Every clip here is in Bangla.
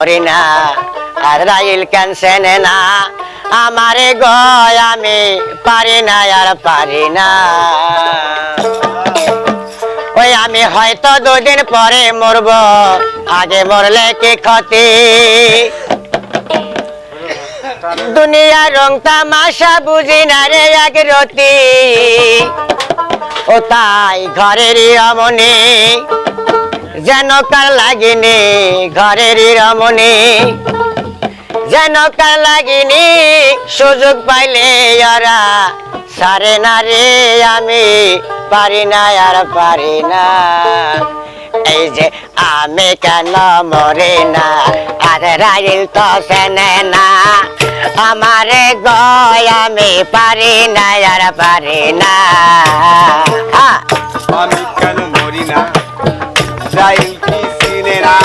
না আজরাইল কেন সেনে না। আমারে গয় আমি পারি না, আর পারি না। ওই আমি হয়তো দুদিন পরে মরব, আগে মরলে কি ক্ষতি? দুনিয়া রং তামাশা বুঝি না রে এক ও তাই ঘরেরই রমণী যেন কার লাগিনি ঘরেরই রমণী, যেন কার লাগিনি সুযোগ পাইলে ওরা সারে না রে আমি পারি না আর পারি না। এই যে আমি কেন মরে না, আর রাইল তো সেনে না, আমারে গয় আমি পারি না আর পারি না। হ্যাঁ। আমি কেন মরি না? যাই কি চিনে না,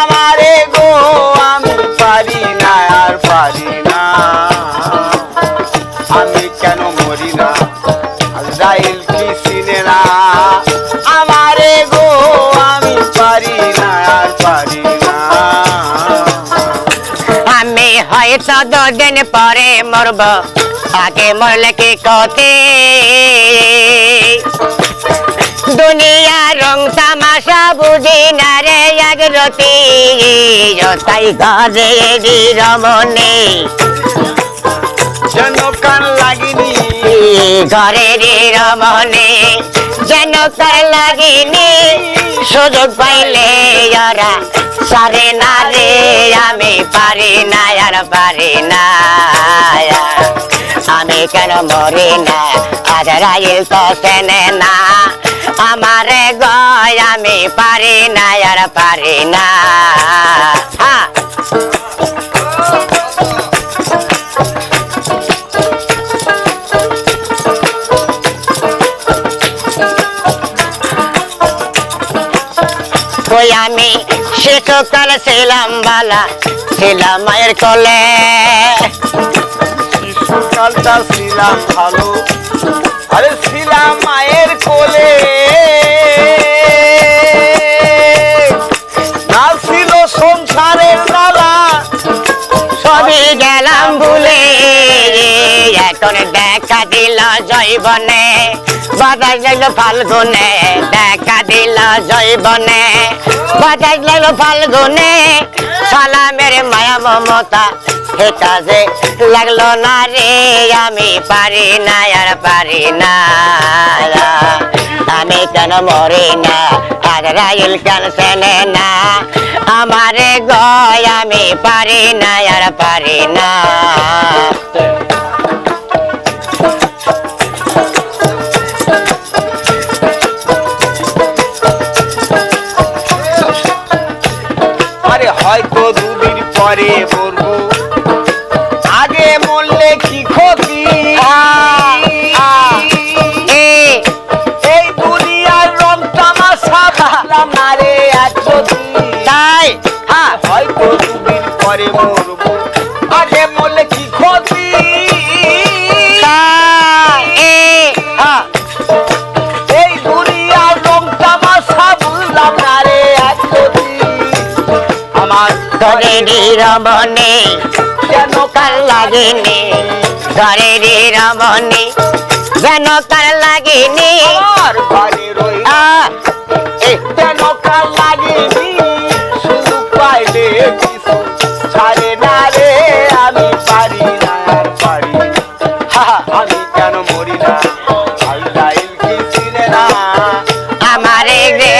আমারে গো, আমি পারি না, আর পারি না। আমি কেন মরি না? যাইল কি চিনে না, আমারে গো, আমি পারি না, আর পারি না। আমি হয়তো দুদিন পরে মরব, আগে মরলে কি ক্ষতি? দুনিয়া রং তামাশা বুঝি না রে এক রতি তাই ঘরে রমণী যেন কান লাগিনি। ঘরের রমণী যেন তার লাগিনি। সুযোগ পাইলে ওরা সারে না রে আমি পারি না আর পারি না। আমি কেন মরি না? আজ রাইল তো সেনে না। আমারে গয়, আমি পারি না, আর পারি না। আমি শিশুকাল ছিলাম বালা, ছিলাম মায়ের কোলে। শিশুকালটা ছিলাম ভালো। গেলাম ভুলে এখন দেখা দিল জৈবনে। বাতাস লাগল ফাল্গুনে, দেখা দিল জৈবনে। বাতাস লাগল ফাল্গুনে, সালামের মায়া মমতা হে কাজে লাগল না রে, আমি পারি না আর পারি না। আমি কেন মরি না? আর রাইল কেন সেনে না? আমারে গয় আমি পারি না, আর পারি না। আরে হয়তো দুদিন পরে মরবো আগে মরলে কি ক্ষতি? তাই হ্যাঁ হয়তো দুদিন পরে মরবো? আগে মরলে কি ক্ষতি? হ্যাঁ। এই দুনিয়ার রং তামাশা বুঝলাম না রে এক আমার ঘরেরই রমণী কেন কার লাগেনি? ঘরেরই রমণী যেন কার লাগেনি? আমি কেন মরি না? আমারে রে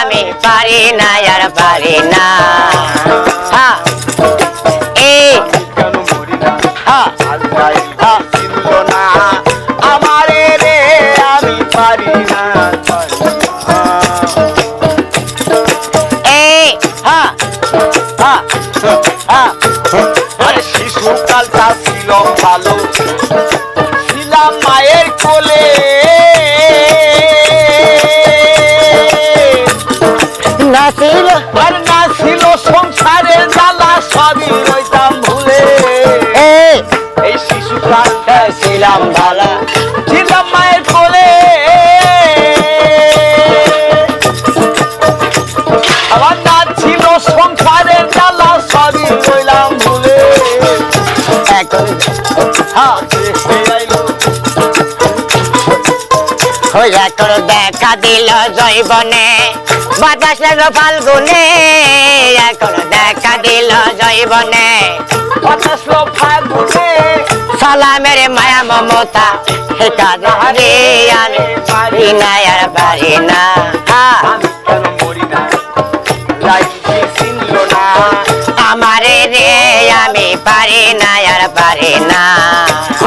আমি পারি না আর পারি না। হ্যাঁ ছিল আর না ছিল সংসারে জ্বালা সবই রইতাম ভুলে। এই শিশু প্রাণটা ছিলাম বালা ছিলাম মায়ের কোলে। আমার না ছিল সংসারে জ্বালা সবই রইলাম ভুলে। এখন দেখা দিল জৈবনে। বাতাস লাগল ফাল্গুনে তোর দেখা দিল জৈবনে। বাতাস লো ফাগুনে সালামের মায়া মমতা হেকারে আমি পারি না আর পারি না। আমারে রে আমি পারি না আর পারি না।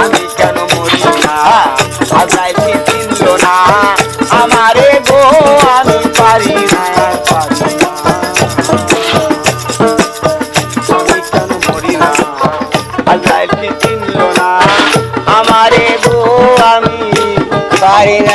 আমি কেন মরি আর না। আমারে আমারে গো